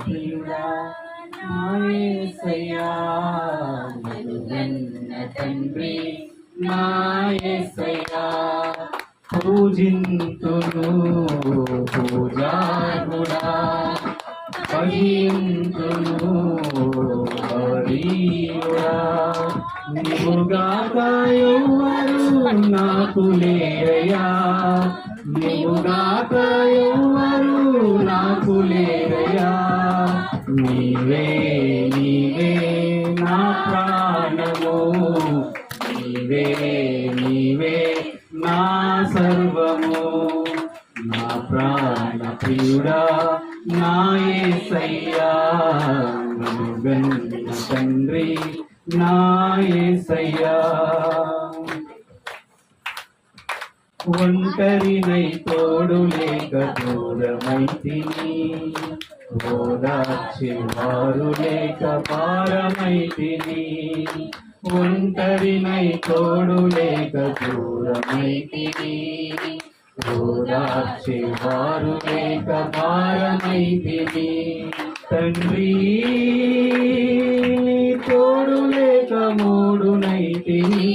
ప్రియుడా నా యేసయ్యా నన్నుగన్న తండ్రి నా పూజింతును పూజారుడా భజింతును హరియుడా నీవుగాక ఎవ్వరు నాకు లేరయ్యా నీవుగాక నాకు లేరయ్యా సర్వము నా ప్రాణ ప్రియుడా నా యేసయ్యా నన్ను తండ్రి నా యేసయ్యా ఒంటరినై తోడు లేక దూరమైతిని. ఓదార్చి వారు లేక పారమైతిని ఒంటరినై తోడు లేక దూరమైతిని. ఓదార్చి వారు లేక పారమైతిని తండ్రి తోడు లేక మూడునైతిని.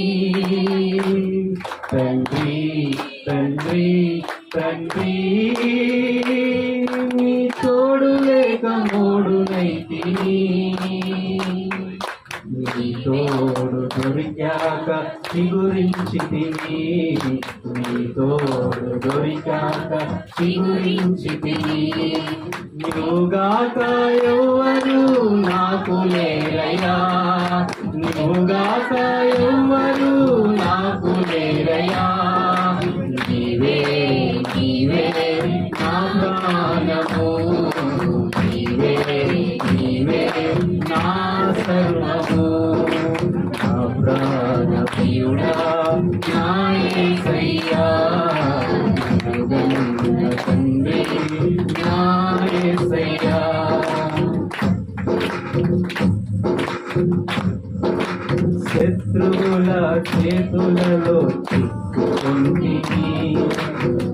తండ్రి తండ్రి తండ్రి తోడు లేక మూడునైతిని. దొరికాక చిగురించి తిని నీ తోడు దొరికాక చిగురించి తిని నువ్వుగాక ఎవ్వరు నాకు లేరయ్యా నువ్వుగాక శత్రువుల చేతులలో చిక్కుకుంటిని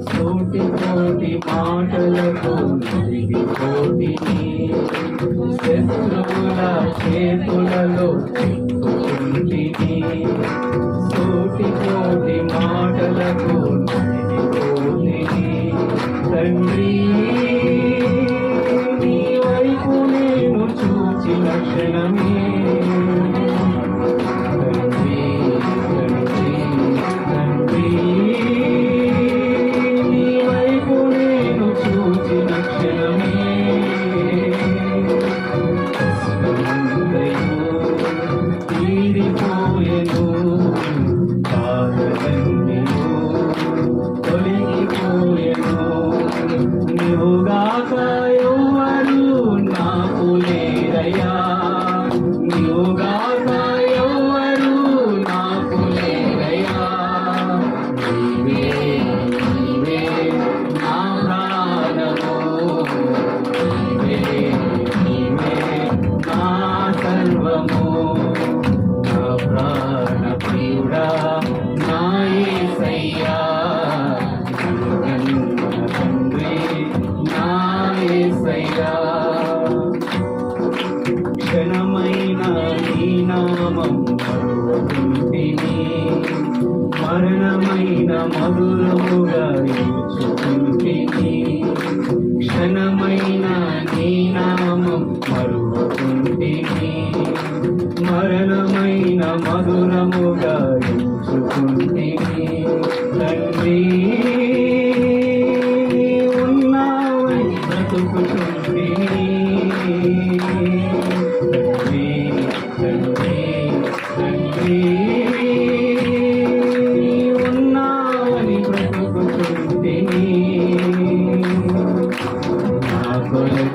కోటి కోటి మాటలకు నలిగిపోతిని శత్రువుల చేతులలో చిక్కు నా క్షణమైన నీ నామం మరువకుంటిని మరణమైన మధురముగా క్షణమైన నీ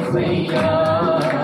నా